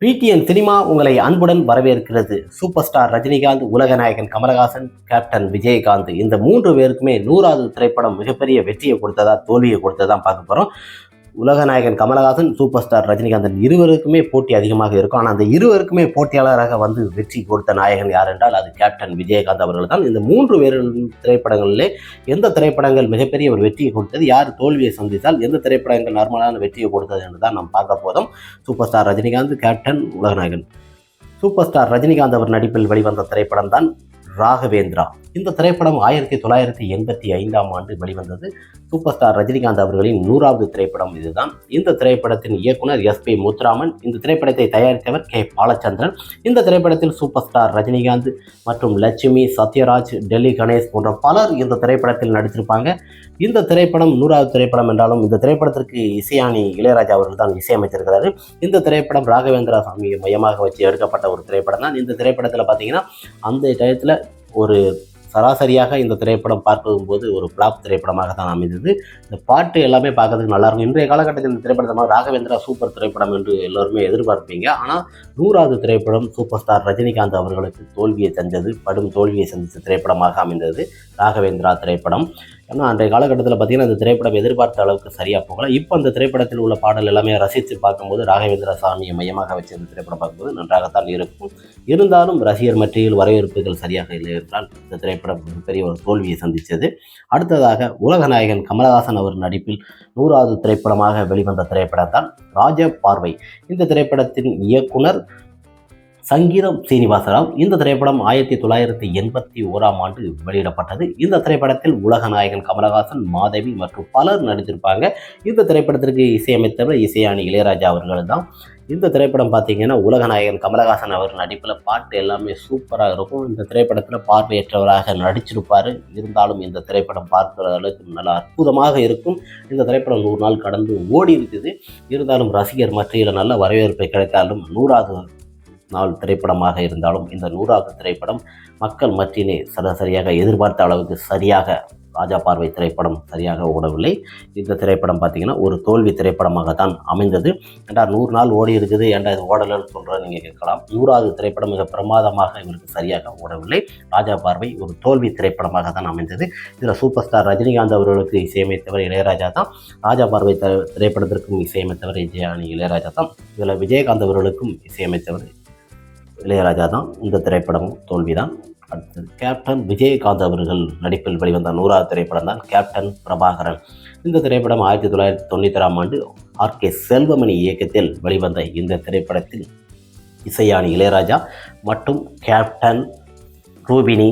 PTN cinema உங்களை அன்புடன் வரவேற்கிறது. சூப்பர் ஸ்டார் ரஜினிகாந்த் உலக நாயகன் கமலஹாசன் கேப்டன் விஜயகாந்த். இந்த மூன்று பேருக்குமே நூறாவது திரைப்படம் மிகப்பெரிய வெற்றியை கொடுத்ததா தோல்வியை கொடுத்ததா பார்க்க போகிறோம் உலக நாயகன் கமலஹாசன் சூப்பர் ஸ்டார் ரஜினிகாந்தன் இருவருக்குமே போட்டி அதிகமாக இருக்கும். ஆனால் அந்த இருவருக்குமே போட்டியாளராக வந்து வெற்றி கொடுத்த நாயகன் யார் என்றால் அது கேப்டன் விஜயகாந்த் அவர்கள் தான். இந்த மூன்று பேர் திரைப்படங்களிலே எந்த திரைப்படங்கள் மிகப்பெரிய ஒரு வெற்றியை கொடுத்தது யார் தோல்வியை சந்தித்தால் எந்த திரைப்படங்கள் நார்மலான வெற்றியை கொடுத்தது என்று தான் நாம் பார்க்க போதும் சூப்பர் ஸ்டார் ரஜினிகாந்த் கேப்டன் உலகநாயகன். சூப்பர் ஸ்டார் ரஜினிகாந்த் அவர் நடிப்பில் வெளிவந்த திரைப்படம் தான் ராகவேந்திரா. இந்த திரைப்படம் ஆயிரத்தி தொள்ளாயிரத்தி எண்பத்தி ஐந்தாம் ஆண்டு வெளிவந்தது. சூப்பர் ஸ்டார் ரஜினிகாந்த் அவர்களின் நூறாவது திரைப்படம் இதுதான். இந்த திரைப்படத்தின் இயக்குனர் எஸ் பி முத்துராமன் இந்த திரைப்படத்தை தயாரித்தவர் கே பாலச்சந்திரன் இந்த திரைப்படத்தில் சூப்பர் ஸ்டார் ரஜினிகாந்த் மற்றும் லட்சுமி சத்யராஜ் டெல்லி கணேஷ் போன்ற பலர் இந்த திரைப்படத்தில் நடித்திருப்பாங்க. இந்த திரைப்படம் நூறாவது திரைப்படம் என்றாலும் இந்த திரைப்படத்திற்கு இசையானி இளையராஜா அவர்கள் தான் இசையமைத்திருக்கிறாரு. இந்த திரைப்படம் ராகவேந்திரா சாமியை மையமாக வச்சு எடுக்கப்பட்ட ஒரு திரைப்படம் தான் இந்த திரைப்படத்தில் பார்த்தீங்கன்னா அந்த டயத்தில் ஒரு சராசரியாக இந்த திரைப்படம் பார்க்கும்போது ஒரு பிளாப் திரைப்படமாக தான் அமைந்தது. இந்த பாட்டு எல்லாமே பார்க்கறதுக்கு நல்லாயிருக்கும். இன்றைய காலகட்டத்தில் இந்த திரைப்படத்தை ராகவேந்திரா சூப்பர் திரைப்படம் என்று எல்லோருமே எதிர்பார்ப்பீங்க. ஆனால் நூறாவது திரைப்படம் சூப்பர் ஸ்டார் ரஜினிகாந்த் அவர்களுக்கு தோல்வியை தந்தது படும் தோல்வியை சந்தித்த திரைப்படமாக அமைந்தது ராகவேந்திரா திரைப்படம். ஏன்னா அன்றைய காலகட்டத்தில் பார்த்தீங்கன்னா இந்த திரைப்படம் எதிர்பார்த்த அளவுக்கு சரியாக போகல. இப்போ அந்த திரைப்படத்தில் உள்ள பாடல் எல்லாமே ரசித்து பார்க்கும்போது ராகவேந்திர சாமியை மையமாக வச்சு அந்த திரைப்படம் பார்க்கும்போது நன்றாகத்தான் இருக்கும். இருந்தாலும் ரசிகர் மற்றியில் வரவேற்புகள் சரியாக இல்லை என்றால் இந்த திரைப்படம் மிகப்பெரிய ஒரு தோல்வியை சந்தித்தது. அடுத்ததாக உலகநாயகன் கமலஹாசன் அவர் நடிப்பில் நூறாவது திரைப்படமாக வெளிவந்த திரைப்படம் தான் ராஜ பார்வை இந்த திரைப்படத்தின் இயக்குனர் சங்கீதம் சீனிவாசராவ் இந்த திரைப்படம் ஆயிரத்தி தொள்ளாயிரத்தி எண்பத்தி ஓராம் ஆண்டு வெளியிடப்பட்டது. இந்த திரைப்படத்தில் உலக நாயகன் கமலஹாசன் மாதவி மற்றும் பலர் நடித்திருப்பாங்க. இந்த திரைப்படத்திற்கு இசையமைத்தவர் இசையாணி இளையராஜா அவர்கள் தான் இந்த திரைப்படம் பார்த்தீங்கன்னா உலகநாயகன் கமலஹாசன் அவர் நடிப்பில் பாட்டு எல்லாமே சூப்பராக இருக்கும். இந்த திரைப்படத்தில் பார்வையற்றவராக நடிச்சிருப்பார். இருந்தாலும் இந்த திரைப்படம் பார்க்குற அளவுக்கு நல்லா அற்புதமாக இருக்கும். இந்த திரைப்படம் நூறு நாள் கடந்து ஓடி இருக்குது இருந்தாலும் ரசிகர் மத்தியில் நல்ல வரவேற்பை கிடைத்தாலும் நூறாவது நாள் திரைப்படமாக இருந்தாலும் இந்த நூறாவது திரைப்படம் மக்கள் மத்தியிலே சராசரியாக எதிர்பார்த்த அளவுக்கு சரியாக ராஜா பார்வை திரைப்படம் சரியாக ஓடவில்லை. இந்த திரைப்படம் பார்த்திங்கன்னா ஒரு தோல்வி திரைப்படமாக தான் அமைந்தது. ஏண்டா நூறு நாள் ஓடி இருக்குது ஏண்டா இது ஓடலன்னு சொல்கிற நீங்கள் கேட்கலாம். நூறாவது திரைப்படம் மிக பிரமாதமாக இவருக்கு சரியாக ஓடவில்லை. ராஜா பார்வை ஒரு தோல்வி திரைப்படமாக தான் அமைந்தது. இதில் சூப்பர் ஸ்டார் ரஜினிகாந்த் அவர்களுக்கு இசையமைத்தவர் இளையராஜா தான். ராஜா பார்வை திரைப்படத்திற்கும் இசையமைத்தவர் விஜயானி இளையராஜா தான். இதில் விஜயகாந்த் அவர்களுக்கும் இசையமைத்தவர் இளையராஜா தான் இந்த திரைப்படமும் தோல்விதான். அடுத்தது கேப்டன் விஜயகாந்த் அவர்கள் நடிப்பில் வெளிவந்த நூறாவது திரைப்படம் தான் கேப்டன் பிரபாகரன். இந்த திரைப்படம் ஆயிரத்தி தொள்ளாயிரத்தி தொண்ணூத்தராம் ஆண்டு ஆர். கே. செல்வமணி இயக்கத்தில் வெளிவந்த இந்த திரைப்படத்தில் இசையானி இளையராஜா மற்றும் கேப்டன் ரூபினி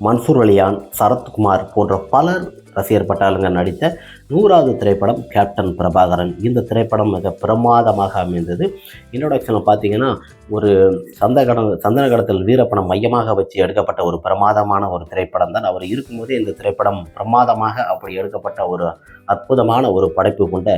மன்சூர் அலியான் சரத்குமார் போன்ற பலர் ரசிகர் பட்டாளங்கள் நடித்த நூறாவது திரைப்படம் கேப்டன் பிரபாகரன். இந்த திரைப்படம் மிக பிரமாதமாக அமைந்தது. இன்ட்ரொடக்ஷனில் பார்த்தீங்கன்னா ஒரு சந்தகட சந்தனகடத்தில் வீரப்பணம் மையமாக வச்சு எடுக்கப்பட்ட ஒரு பிரமாதமான ஒரு திரைப்படம் தான். அவர் இருக்கும்போதே இந்த திரைப்படம் பிரமாதமாக அப்படி எடுக்கப்பட்ட ஒரு அற்புதமான ஒரு படைப்பு கொண்ட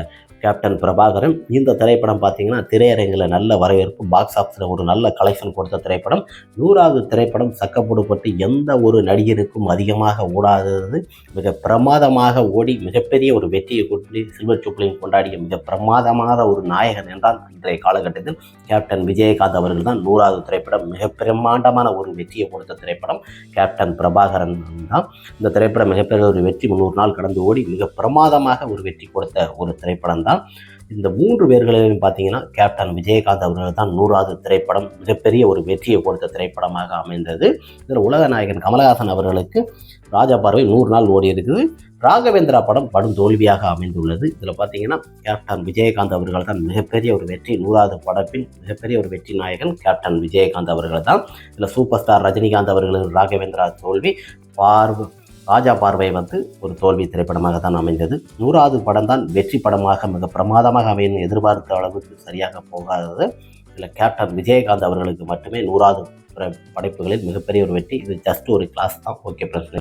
கேப்டன் பிரபாகரன். இந்த திரைப்படம் பார்த்தீங்கன்னா திரையரங்கில் நல்ல வரவேற்பு பாக்ஸ் ஆஃபீஸில் ஒரு நல்ல கலெக்ஷன் கொடுத்த திரைப்படம். நூறாவது திரைப்படம் சக்கப்படுபட்டு எந்த ஒரு நடிகருக்கும் அதிகமாக ஓடாதது. மிக பிரமாதமாக ஓடி மிகப்பெரிய ஒரு வெற்றியை கொண்டு சில்வர் சூப்ளையும் கொண்டாடிய மிக பிரமாதமான ஒரு நாயகன் என்றால் இன்றைய காலகட்டத்தில் கேப்டன் விஜயகாந்த் அவர்கள் தான் நூறாவது திரைப்படம் மிக பிரம்மாண்டமான ஒரு வெற்றியை கொடுத்த திரைப்படம் கேப்டன் பிரபாகரன் தான். இந்த திரைப்படம் மிகப்பெரிய ஒரு வெற்றி முந்நூறு நாள் கடந்து ஓடி மிக பிரமாதமாக ஒரு வெற்றி கொடுத்த ஒரு திரைப்படம் தான். இந்த மூன்று பேர்களையும் பார்த்தீங்கன்னா கேப்டன் விஜயகாந்த் அவர்கள் தான் நூறாவது திரைப்படம் மிகப்பெரிய ஒரு வெற்றியை கொடுத்த திரைப்படமாக அமைந்தது. இதில் உலக நாயகன் கமலஹாசன் அவர்களுக்கு ராஜா பார்வை நூறு நாள் ஓடி இருக்குது ராகவேந்திரா படம் படும் தோல்வியாக அமைந்துள்ளது. இதில் பார்த்தீங்கன்னா கேப்டன் விஜயகாந்த் அவர்கள் தான் மிகப்பெரிய ஒரு வெற்றி நூறாவது படப்பின் மிகப்பெரிய ஒரு வெற்றி நாயகன் கேப்டன் விஜயகாந்த் அவர்கள் தான். இதில் சூப்பர் ஸ்டார் ரஜினிகாந்த் அவர்களுக்கு ராகவேந்திரா தோல்வி பார்வை ராஜா பார்வை வந்து ஒரு தோல்வி திரைப்படமாக தான் அமைந்தது. நூறாவது படம் தான் வெற்றி படமாக மிக பிரமாதமாக அமையும் எதிர்பார்த்த அளவுக்கு சரியாக போகாதது. இதில் கேப்டன் விஜயகாந்த் அவர்களுக்கு மட்டுமே நூறாவது படைப்புகளில் மிகப்பெரிய ஒரு வெற்றி. இது ஜஸ்ட் ஒரு கிளாஸ் தான். ஓகே பிரச்சனை